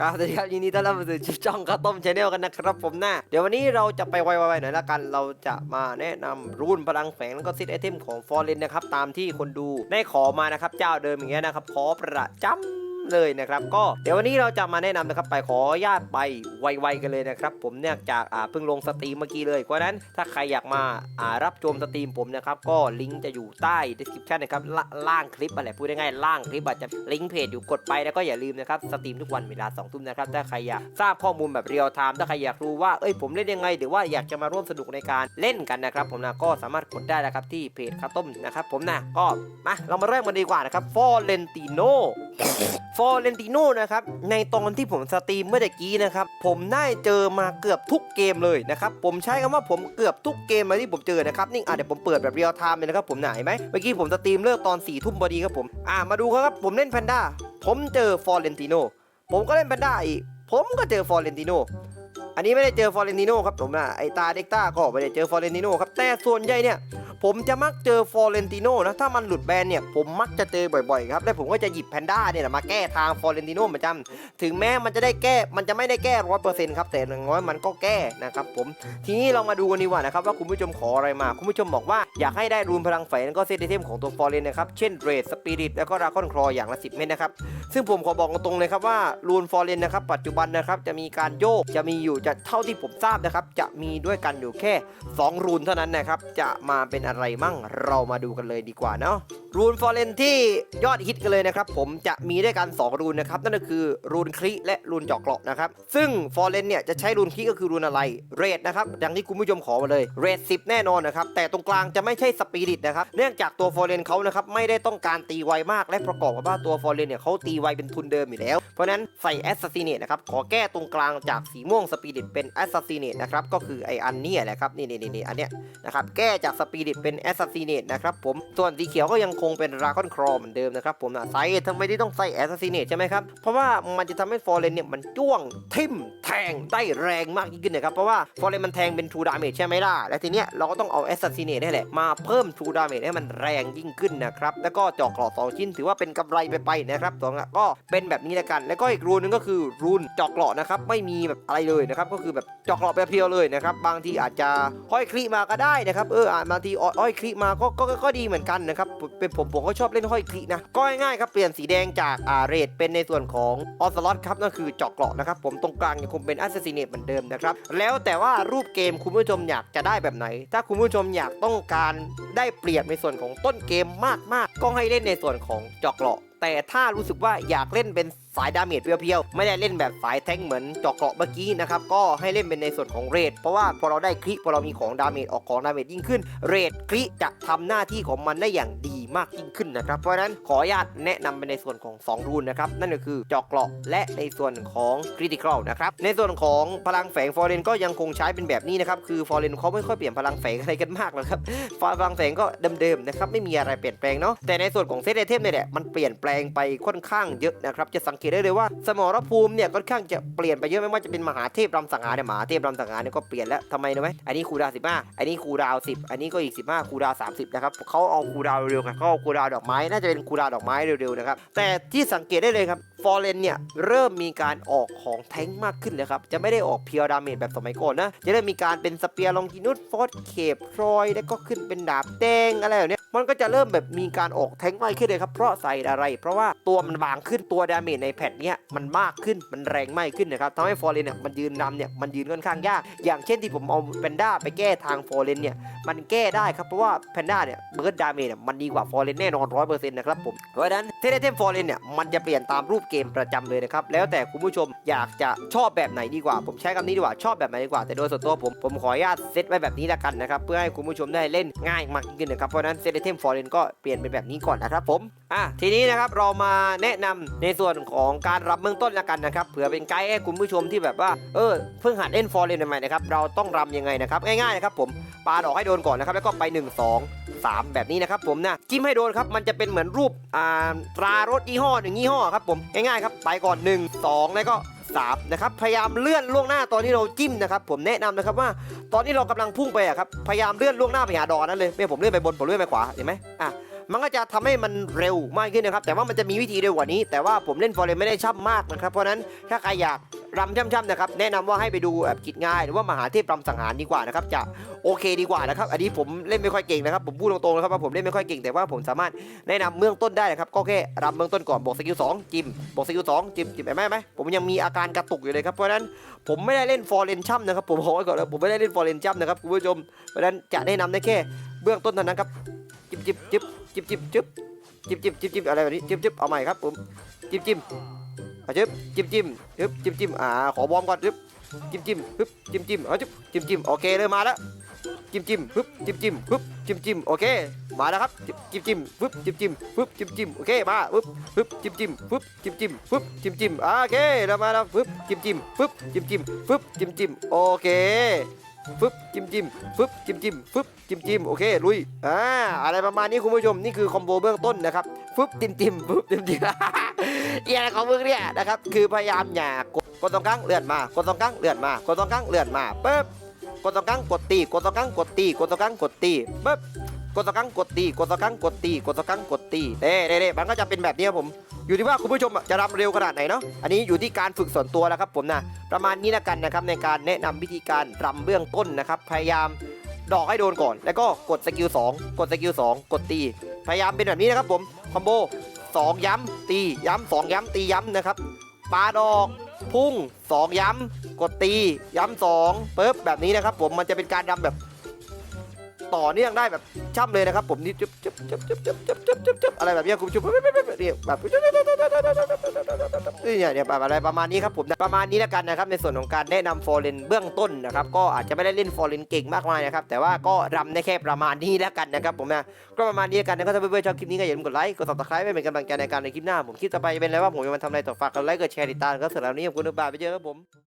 ก็สวัสดีครับยินดีต้อนรับสู่ชิปช่องข้าวต้มชาแนลกันนะครับผมนะเดี๋ยววันนี้เราจะไปไวๆหน่อยละกัน เราจะมาแนะนำรุ่นพลังแฝงแล้วก็ซิดไอเทมของฟอร์เรนนะครับตามที่คนดูได้ขอมานะครับเจ้าเดิมอย่างเงี้ยนะครับขอประจำ เลยนะครับ ก็เดี๋ยววันนี้เราจะมาแนะนำนะครับ ไปขอญาตไปไวๆกันเลยนะครับ ผมเนื่องจากอ่าเพิ่งลงสตรีมเมื่อกี้เลยเพราะนั้นถ้าใครอยากมาอ่ารับชมสตรีมผมนะครับ ก็ลิงก์จะอยู่ใต้ description นะครับล่าล่างคลิปอะไรพูดง่ายๆล่างคลิปอาจจะลิงก์เพจอยู่กดไปแล้วก็อย่าลืมนะครับสตรีมทุกวันเวลา2ทุ่มนะครับถ้าใครอยากทราบข้อมูลแบบเรียลไทม์ถ้าใครอยากรู้ว่าเอ้ยผมเล่นยังไง หรือว่าอยากจะมาร่วมสนุกในการเล่นกันนะครับ ผมนะก็สามารถกดได้นะครับที่เพจข้าวต้มนะครับ ผมนะก็มาเรามาเริ่มกันดีกว่านะครับฟอเรนติโนฟอร์เรนติโนนะครับในตอนที่ผมสตรีมเมื่อตะกี้นะครับผมได้เจอมาเกือบทุกเกมเลยนะครับผมใช้คำว่าผมเกือบทุกเกมเลยที่ผมเจอนะครับนี่อะเดี๋ยวผมเปิดแบบเรียลไทม์เลยนะครับผมไหนไหมเมื่อกี้ผมสตรีมเลิกตอน4ี่ทุ่มพอดีครับผมอะมาดูครับผมเล่นแพนด้าผมเจอฟอร์เรนติโนผมก็เล่นแพนด้าอีกผมก็เจอฟอร์เรนติโนอันนี้ไม่ได้เจอฟอร์เรนติโนครับผมนะไอตาเด็กต้าก็ไม่ได้เจอฟอร์เรนติโนครับแต่ส่วนใหญ่เนี่ย ผมจะมักเจอฟอเรนติโนนะถ้ามันหลุดแบนเนี่ยผมมักจะเจอบ่อยๆครับและผมก็จะหยิบแพนด้าเนี่ยมาแก้ทางฟอเรนติโนประจำถึงแม้มันจะได้แก้มันจะไม่ได้แก้ร้อยเปอร์เซ็นต์ครับแต่อย่างน้อยมันก็แก้นะครับผมทีนี้เรามาดูกันดีกว่านะครับว่าคุณผู้ชมขออะไรมา คุณผู้ชมบอกว่าอยากให้ได้รูนพลังแฝงแล้วก็เซตไอเทมของตัวฟอเรนนะครับเช่นเรดสปิริตแล้วก็ราคอนคลออย่างละ10เม็ดนะครับซึ่งผมขอบอกตรงๆเลยครับว่ารูนฟอเรนนะครับปัจจุบันนะครับจะมีการโยกจะมีอยู่จะเท่าที่ผมทราบนะครับจะมีด้วยกันอยู่แค่ 2 รูนเท่านั้นนะครับจะมาเป็นอะไรมั่ง เรามาดูกันเลยดีกว่าเนาะ รูนฟอร์เรนที่ยอดฮิตกันเลยนะครับ ผมจะมีด้วยกัน 2 รูนนะครับ นั่นก็คือรูนคลิและรูนจอกเกราะนะครับ ซึ่งฟอร์เรนเนี่ยจะใช้รูนคลิก็คือรูนอะไรเรดนะครับอย่างที่คุณผู้ชมขอมาเลยเรด10แน่นอนนะครับ แต่ตรงกลางจะไม่ใช่สปิริตนะครับ เนื่องจากตัวฟอร์เรนเขานะครับไม่ได้ต้องการตีไวมากและประกอบกับว่าตัวฟอร์เรนเนี่ยเขาตีไวเป็นทุนเดิมอยู่แล้ว เพราะนั้นใส่แอสซัสซิเนตนะครับขอแก้ตรงกลางจากสีม่วงสปิริตเป็นแอสซัสซิเนตนะครับก็คือไออันนี้แหละครับนี่นี่นี่อันเนี้ยนะครับแก้จากสปิริตเป็นแอสซัสซิเนตนะครับผมส่วนสีเขียวก็ยังคงเป็นราคอนครอเหมือนเดิมนะครับผมนะไซส์ทำไมที่ต้องใส่แอสซัสซิเนตใช่ไหมครับ เพราะว่ามันจะทำให้ฟอร์เรนเนี่ยมันจ้วงทิ่มแทงได้แรงมากยิ่งขึ้นนะครับ เพราะว่าฟอร์เรนมันแทงเป็นทูดาเมจใช่ไหมล่ะ และทีเนี้ยเราก็ต้องเอาแอสซัสซิเนตนี่แหละมาเพิ่มทูดาเมจให้มันแรงยิ่งขึ้นนะครับ แล้วก็เจาะกรอบสองชิ้นถือว่าเป็นกำไรไปไปนะครับสองอะก็เป็นแบบนี้ละกัน แล้วก็อีกรูนหนึงก็คือรูนเจาะกราะนะครับไม่มีแบบอะไรเลยนะครับก็คือแบบเจาะกราะแบบเพียวเลยนะครับบางทีอาจจะห้อยคลีมาก็ได้นะครับเออบางทีห้อยคลีมาก็ก็ก็ก็ดีเหมือนกันนะครับเป็นผมผมก็ชอบเล่นห้อยคลีนะก็ง่ายๆครับเปลี่ยนสีแดงจากอ่าเรดเป็นในส่วนของออสลอตครับนั่นคือเจาะเกราะนะครับผมตรงกลางยังคงเป็นแอสซัสซิเนตเหมือนเดิมนะครับแล้วแต่ว่ารูปเกมคุณผู้ชมอยากจะได้แบบไหน ถ้าคุณผู้ชมอยากต้องการได้เปรียบในส่วนของต้นเกมมากๆ ก็ให้เล่นในส่วนของเจาะเกราะแต่ถ้ารู้สึกว่าอยากเล่นเป็นสายดาเมจเพียวๆ ไม่ได้เล่นแบบสายแทงเหมือนจาะเกราะเมื่อกี้นะครับ ก็ให้เล่นเป็นในส่วนของเรดเพราะว่าพอเราได้คลิพอเรามีของดาเมจออกของดาเมจยิ่งขึ้น เรดคลิจะทำหน้าที่ของมันได้อย่างดี มากยิ่งขึ้น นะครับเพราะฉะนั้นขออนุญาตแนะนำเป็นในส่วนของ 2รูนนะครับ นั่นก็คือจาะเกราะและในส่วนของคริติคอลนะครับในส่วนของพลังแฝงฟอร์เรนก็ยังคงใช้เป็นแบบนี้นะครับคือฟอร์เรนเขาไม่ค่อยเปลี่ยนพลังแฝงอะไรกันมากหรอกครับพลังแฝงก็เดิมๆนะครับไม่มีอะไรเปลี่ยนแปลงเนาะแต่ในส่วนของเซตไอเทมเนี่ยแหละมันเปลี่ยนแปลงไปค่อนข้างเยอะนะครับจะสังเกตได้เลยว่า สมรภูมิเนี่ยค่อนข้างจะเปลี่ยนไปเยอะไม่ว่าจะเป็นมหาเทพรำสังหารเนี่ยมหาเทพรำสังหารเนี่ยก็เปลี่ยนแล้วทำไมรู้ไหมอันนี้คูดาวสิบห้าอันนี้คูดาวสิบอันนี้ก็อีกสิบห้าคูดาวสามสิบนะครับเขาเอาคูดาวเร็วกันเขาเอาคูดาวดอกไม้น่าจะเป็นคูลดาดอกไม้เร็วๆนะครับแต่ที่สังเกตได้เลยครับฟอร์เรนเนี่ยเริ่มมีการออกของแท้งมากขึ้นเลยครับจะไม่ได้ออกเพียวดาเมจแบบสมัยก่อนนะจะเริ่มมีการเป็นสเปียร์ลองกินุสฟอสเคปทรอยแล้วก็ขึ้นเป็นดาบแดงอะไรแบบนี้ มันก็จะเริ่มแบบมีการออกแทงไวขึ้นเลยครับ เพราะใส่อะไร เพราะว่าตัวมันบางขึ้นตัวดาเมจในแพทเนี้ยมันมากขึ้นมันแรงมากขึ้นนะครับทำให้ฟอร์เรนเนี่ยมันยืนนำเนี่ยมันยืนค่อนข้างยาก อย่างเช่นที่ผมเอาแพนด้าไปแก้ทางฟอร์เรนเนี่ยมันแก้ได้ครับเพราะว่าแพนด้าเนี่ยเบิร์ดดาเมจเนี่ยมันดีกว่าฟอร์เรนแน่นอนร้อยเปอร์เซ็นต์นะครับผมเพราะฉะนั้นเทเลเทมฟอร์เรนเนี่ยมันจะเปลี่ยนตามรูปเกมประจำเลยนะครับ แล้วแต่คุณผู้ชมอยากจะชอบแบบไหนดีกว่า ผมใช้คำนี้ดีกว่าชอบแบบไหนดีกว่าแต่โดยส่วนตัวผมผมขออนุญาตเซตไว้แบบนี้ละกันนะครับเพื่อให้คุณผู้ชมได้เล่นง่ายมากยิ่งขึ้นนะครับเพราะนั้นเซเลเทมฟอร์เรนก็เปลี่ยนเป็นแบบนี้ก่อนนะครับผมอะทีนี้นะครับเรามาแนะนำในส่วนของการรับเบื้องต้นละกันนะครับเผื่อเป็นไกด์ให้คุณผู้ชมที่แบบว่าเออเพิ่งหัดเล่นฟอร์เรนใหม่ๆนะครับเราต้องรำยังไงนะครับง่ายๆนะครับผมปาดอกให้โดนก่อนนะครับแล้วก็ไป 1 2 3 แบบนี้นะครับผมนะจิ้มให้โดนครับมันจะเป็นเหมือนรูปอ่าตรารถยี่ห้อหนึ่งยี่ห้อครับผมง่ายๆครับไปก่อน 1 2 แล้วก็3นะครับพยายามเลื่อนล่วงหน้าตอนที่เราจิ้มนะครับผมแนะนำนะครับว่าตอนที่เรากำลังพุ่งไปอะครับพยายามเลื่อนล่วงหน้าไปหาดอกนั้นเลยไม่ผมเลื่อนไปบนผมเลื่อนไปขวาเห็นไหมอะ มันก็จะทำให้มันเร็วมากขึ้นนะครับ แต่ว่ามันจะมีวิธีเร็วกว่านี้ แต่ว่าผมเล่นฟอร์เรนไม่ได้ช่ำมากนะครับ เพราะนั้นถ้าใครอยากรำช่ำๆนะครับแนะนำว่าให้ไปดูแบบกิจง่าย หรือว่ามหาเทพรำสังหารดีกว่านะครับจะโอเคดีกว่านะครับ อันนี้ผมเล่นไม่ค่อยเก่งนะครับผมพูดตรงๆนะครับว่าผมเล่นไม่ค่อยเก่งแต่ว่าผมสามารถแนะนำเบื้องต้นได้นะครับก็แค่รำเบื้องต้นก่อนบวกสกิลสองจิ้มบวกสกิลสองจิ้มจิ้มเห็นไหมเห็นไหมผมยังมีอาการกระตุกอยู่เลยครับเพราะนั้นผมไม่ได้เล่นฟอร์เรนช่ำนะครับผมบอกไว้ก่อนผมไม่ได้เล่นฟอร์เรนช่ำนะครับคุณผู้ชมเพราะนั้นจะแนะนำได้แค่เบื้องต้นเท่านั้นครับจิ้มจิ้มจิ้ม จิ้มจิ้มจิ้มจิ้มจิ้มจิ้มจิ้มอะไรแบบนี้จิ้มจิ้มเอาใหม่ครับผมจิ้มจิ้มเอาจิ้มจิ้มจิ้มจึ๊บจิ้มจิ้มอ่าขอวอร์มก่อนจึ๊บจิ้มจิ้มฮึบจิ้มจิ้มเอาจิ้มจิ้มจิ้มโอเคเริ่มมาแล้วจิ้มจิมฮึบจิ้มจิมฮึบจิ้มจิ้มโอเคมาแล้วครับจิ้มจิ้มฮึบจิ้มจิ้มฮึบจิ้มจิ้มโอเคมาฮึบฮึบจิ้มจิ้มฮึบจิ้มจิ้มฮึบจิ้มจิ้มโอเคเริ่มาแล้วฮึบจิ้มจิมฮึบจิ้มจิมฮึบจิ้มจิ้มโอเคฟึบจิ้มจิมฟึบจิ้มจิมฟึบ จิ้มจิ้มโอเคลุยอ่าอะไรประมาณนี้คุณผู้ชมนี่คือคอมโบเบื้องต้นนะครับฟึบจิ้มจิ้มฟึบจิ้มจิ้มเอียอะไรของมึงเนี่ยนะครับคือพยายามอย่ากดกดตรงกลางเลื่อนมากดตรงกลางเลื่อนมากดตรงกลางเลื่อนมาปึ๊บกดตรงกลางกดตีกดตรงกลางกดตีกดตรงกลางกดตีปึ๊บกดตรงกลางกดตีกดตรงกลางกดตีกดตรงกลางกดตีเด้เด้เด้มันก็จะเป็นแบบนี้ครับผม อยู่ที่ว่าคุณผู้ชมจะรำเร็วขนาดไหนเนาะอันนี้อยู่ที่การฝึกส่วนตัวแล้วครับผมนะประมาณนี้แล้วกันนะครับในการแนะนำวิธีการรำเบื้องต้นนะครับ พยายาม ดอกให้โดนก่อน แล้วก็กดสกิล2กดสกิล2กดตี พยายามเป็นแบบนี้นะครับผมคอมโบ2 ย้ำตีย้ำ2ย้ำตีย้ำนะครับปาดอกพุ่ง 2 ย้ำกดตี ย้ำ2ปึ๊บแบบนี้นะครับผมมันจะเป็นการดำแบบ ต่อเนื่องได้แบบช่ำเลยนะครับ ผมนี่จุ๊บจุ๊บจุ๊บจุ๊บจุ๊บจุ๊บจุ๊บจุ๊บจุ๊บอะไรแบบนี้คุณผู้ชมเนี่ยแบบเนี่ยเนี่ยแบบอะไรประมาณนี้ครับผมประมาณนี้แล้วกันนะครับในส่วนของการแนะนำฟอร์เรนเบื้องต้นนะครับก็อาจจะไม่ได้เล่นฟอร์เรนเก่งมากมายนะครับแต่ว่าก็รำได้แค่ประมาณนี้แล้วกันนะครับผมนะก็ประมาณนี้แล้วกันนะครับถ้าเพื่อนๆชอบคลิปนี้ก็อย่าลืมกดไลค์กดซับสไครป์เป็นกำลังใจในการในคลิปหน้าผมคลิปต่อไปจะเป็นอะไรว่าผมจะมาทำอะไรต่อฝากกดไลค์กดแชร์ติดตามก็สำหรับวันนี้ขอบคุณทุกท่านไปเจอครับผม